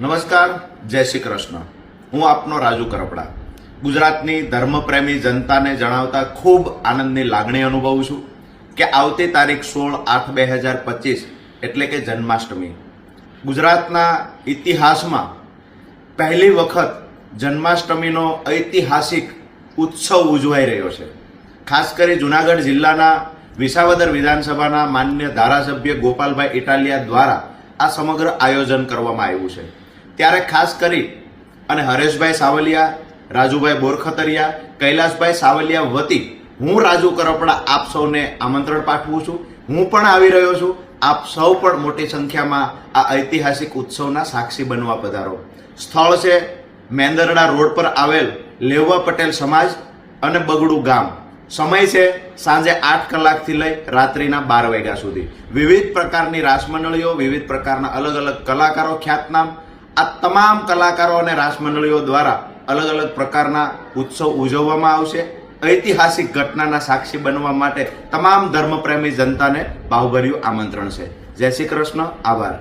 નમસ્કાર, જય શ્રી કૃષ્ણ. હું આપનો રાજુ કરપડા. ગુજરાતની ધર્મપ્રેમી જનતાને જણાવતા ખૂબ આનંદની લાગણી અનુભવું છું કે આવતી તારીખ સોળ આઠ બે હજાર પચીસ એટલે કે જન્માષ્ટમી. ગુજરાતના ઇતિહાસમાં પહેલી વખત જન્માષ્ટમીનો ઐતિહાસિક ઉત્સવ ઉજવાઈ રહ્યો છે. ખાસ કરી જુનાગઢ જિલ્લાના વિસાવદર વિધાનસભાના માન્ય ધારાસભ્ય ગોપાલભાઈ ઇટાલિયા દ્વારા આ સમગ્ર આયોજન કરવામાં આવ્યું છે. ત્યારે ખાસ કરી અને હરેશભાઈ સાવલિયા, રાજુભાઈ બોરખતરિયા, કૈલાસભાઈ સાવલિયા વતી હું રાજુ કરપડા આપ સૌને આમંત્રણ પાઠવું છું. હું પણ આવી રહ્યો છું. આપ સૌ પણ મોટી સંખ્યામાં આ ઐતિહાસિક ઉત્સવના સાક્ષી બનવા પધારો. સ્થળ છે મેંદરડા રોડ પર આવેલ લેવા પટેલ સમાજ અને બગડું ગામ. સમય છે સાંજે આઠ કલાકથી લઈ રાત્રિના બાર વાગ્યા સુધી. વિવિધ પ્રકારની રાસમંડળીઓ, વિવિધ પ્રકારના અલગ અલગ કલાકારો ખ્યાતનામ આ તમામ કલાકારો અને રાસમંડળીઓ દ્વારા અલગ અલગ પ્રકારના ઉત્સવ ઉજવવામાં આવશે. ઐતિહાસિક ઘટનાના સાક્ષી બનવા માટે તમામ ધર્મપ્રેમી જનતાને ભાવભર્યું આમંત્રણ છે. જય શ્રી કૃષ્ણ. આભાર.